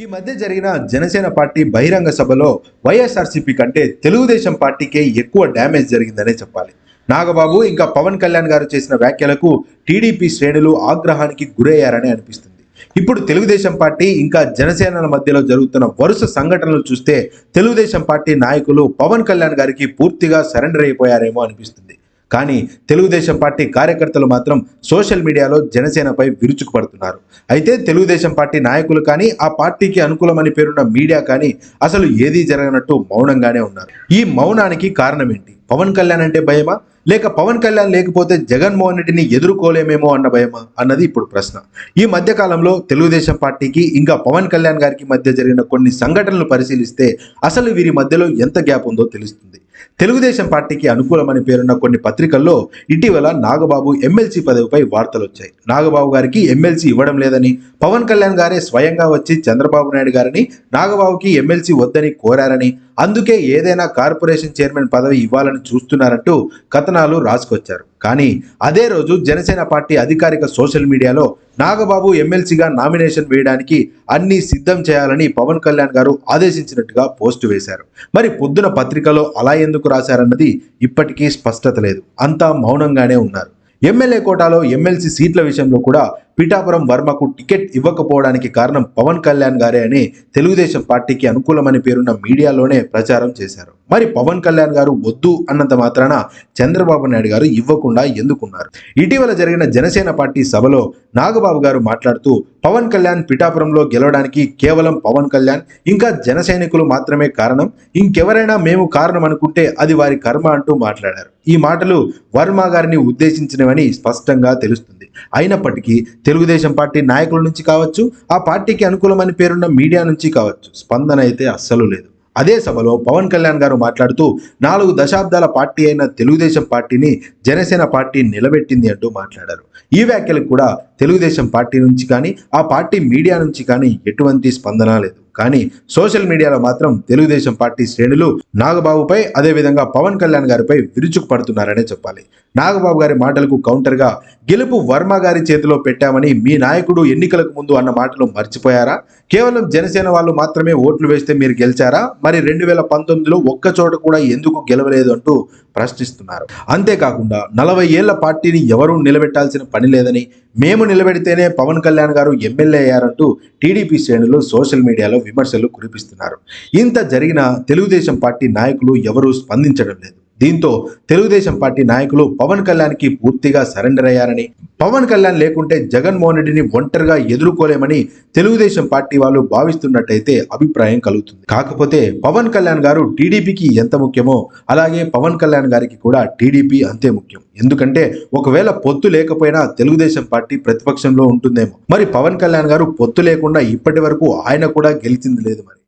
ఈ మధ్య జరిగిన జనసేన పార్టీ బహిరంగ సభలో వైఎస్ఆర్సీపీ కంటే తెలుగుదేశం పార్టీకే ఎక్కువ డ్యామేజ్ జరిగిందనే చెప్పాలి. నాగబాబు ఇంకా పవన్ కళ్యాణ్ గారు చేసిన వ్యాఖ్యలకు టీడీపీ శ్రేణులు ఆగ్రహానికి గురయ్యారని అనిపిస్తుంది. ఇప్పుడు తెలుగుదేశం పార్టీ ఇంకా జనసేనల మధ్యలో జరుగుతున్న వరుస సంఘటనలు చూస్తే తెలుగుదేశం పార్టీ నాయకులు పవన్ కళ్యాణ్ గారికి పూర్తిగా సరెండర్ అయిపోయారేమో అనిపిస్తుంది. కానీ తెలుగుదేశం పార్టీ కార్యకర్తలు మాత్రం సోషల్ మీడియాలో జనసేనపై విరుచుకుపడుతున్నారు. అయితే తెలుగుదేశం పార్టీ నాయకులు కానీ ఆ పార్టీకి అనుకూలమని పేరున్న మీడియా కానీ అసలు ఏదీ జరగనట్టు మౌనంగానే ఉన్నారు. ఈ మౌనానికి కారణం ఏంటి పవన్ కళ్యాణ్ అంటే భయమా? లేక పవన్ కళ్యాణ్ లేకపోతే జగన్మోహన్ రెడ్డిని ఎదుర్కోలేమేమో అన్న భయమా? అన్నది ఇప్పుడు ప్రశ్న. ఈ మధ్య కాలంలో తెలుగుదేశం పార్టీకి ఇంకా పవన్ కళ్యాణ్ గారికి మధ్య జరిగిన కొన్ని సంఘటనలు పరిశీలిస్తే అసలు వీరి మధ్యలో ఎంత గ్యాప్ ఉందో తెలుస్తుంది. తెలుగుదేశం పార్టీకి అనుకూలమని పేరున్న కొన్ని పత్రికల్లో ఇటీవల నాగబాబు ఎమ్మెల్సీ పదవిపై వార్తలు వచ్చాయి నాగబాబు గారికి ఎమ్మెల్సీ ఇవ్వడం లేదని పవన్ కళ్యాణ్ గారే స్వయంగా వచ్చి చంద్రబాబు నాయుడు గారిని నాగబాబుకి ఎమ్మెల్సీ వద్దని కోరారని అందుకే ఏదైనా కార్పొరేషన్ చైర్మన్ పదవి ఇవ్వాలని చూస్తున్నారంటూ కథనాలు రాసుకొచ్చారు. కానీ అదే రోజు జనసేన పార్టీ అధికారిక సోషల్ మీడియాలో నాగబాబు ఎమ్మెల్సీగా నామినేషన్ వేయడానికి అన్ని సిద్ధం చేయాలని పవన్ కళ్యాణ్ గారు ఆదేశించినట్టుగా పోస్టు వేశారు. మరి పొద్దున పత్రికలో అలా ఎందుకు రాశారన్నది ఇప్పటికీ స్పష్టత లేదు. అంతా మౌనంగానే ఉన్నారు. ఎమ్మెల్యే కోటాలో ఎమ్మెల్సీ సీట్ల విషయంలో కూడా పిఠాపురం వర్మకు టికెట్ ఇవ్వకపోవడానికి కారణం పవన్ కళ్యాణ్ గారే అని తెలుగుదేశం పార్టీకి అనుకూలమని పేరున్న మీడియాలోనే ప్రచారం చేశారు. మరి పవన్ కళ్యాణ్ గారు వద్దు అన్నంత మాత్రాన చంద్రబాబు నాయుడు గారు ఇవ్వకుండా ఎందుకున్నారు? ఇటీవల జరిగిన జనసేన పార్టీ సభలో నాగబాబు గారు మాట్లాడుతూ పవన్ కళ్యాణ్ పిఠాపురంలో గెలవడానికి కేవలం పవన్ కళ్యాణ్ ఇంకా జనసైనికులు మాత్రమే కారణం. ఇంకెవరైనా మేము కారణం అనుకుంటే అది వారి కర్మ అంటూ మాట్లాడారు. ఈ మాటలు వర్మ గారిని ఉద్దేశించినవని స్పష్టంగా తెలుస్తుంది. అయినప్పటికీ తెలుగుదేశం పార్టీ నాయకుల నుంచి కావచ్చు ఆ పార్టీకి అనుకూలమని పేరున్న మీడియా నుంచి కావచ్చు స్పందన అయితే అస్సలు లేదు. అదే సభలో పవన్ కళ్యాణ్ గారు మాట్లాడుతూ నాలుగు దశాబ్దాల పార్టీ అయిన తెలుగుదేశం పార్టీని జనసేన పార్టీ నిలబెట్టింది అంటూ మాట్లాడారు. ఈ వ్యాఖ్యలకు కూడా తెలుగుదేశం పార్టీ నుంచి కానీ ఆ పార్టీ మీడియా నుంచి కానీ ఎటువంటి స్పందన లేదు. కానీ సోషల్ మీడియాలో మాత్రం తెలుగుదేశం పార్టీ శ్రేణులు నాగబాబుపై అదేవిధంగా పవన్ కళ్యాణ్ గారిపై విరుచుకు పడుతున్నారనే చెప్పాలి. నాగబాబు గారి మాటలకు కౌంటర్గా గెలుపు వర్మ గారి చేతిలో పెట్టామని మీ నాయకుడు ఎన్నికలకు ముందు అన్న మాటలు మర్చిపోయారా? కేవలం జనసేన వాళ్ళు మాత్రమే ఓట్లు వేస్తే మీరు గెలిచారా? మరి రెండు వేల పంతొమ్మిదిలో ఒక్క చోట కూడా ఎందుకు గెలవలేదు అంటూ ప్రశ్నిస్తున్నారు. అంతేకాకుండా నలభై ఏళ్ళ పార్టీని ఎవరూ నిలబెట్టాల్సిన పని లేదని మేము నిలబెడితేనే పవన్ కళ్యాణ్ గారు ఎమ్మెల్యే అయ్యారంటూ టీడీపీ శ్రేణులు సోషల్ మీడియాలో విమర్శలు కురిపిస్తున్నారు. ఇంత జరిగిన తెలుగుదేశం పార్టీ నాయకులు ఎవరూ స్పందించడం లేదు. దీంతో తెలుగుదేశం పార్టీ నాయకులు పవన్ కళ్యాణ్కి పూర్తిగా సరెండర్ అయ్యారని. పవన్ కళ్యాణ్ లేకుంటే జగన్మోహన్ రెడ్డిని ఒంటరిగా ఎదుర్కోలేమని తెలుగుదేశం పార్టీ వాళ్ళు భావిస్తున్నట్టయితే అభిప్రాయం కలుగుతుంది. కాకపోతే పవన్ కళ్యాణ్ గారు టీడీపీకి ఎంత ముఖ్యమో అలాగే పవన్ కళ్యాణ్ గారికి కూడా టీడీపీ అంతే ముఖ్యం. ఎందుకంటే ఒకవేళ పొత్తు లేకపోయినా తెలుగుదేశం పార్టీ ప్రతిపక్షంలో ఉంటుందేమో. మరి పవన్ కళ్యాణ్ గారు పొత్తు లేకుండా ఇప్పటి వరకు ఆయన కూడా గెలిచింది లేదు మరి.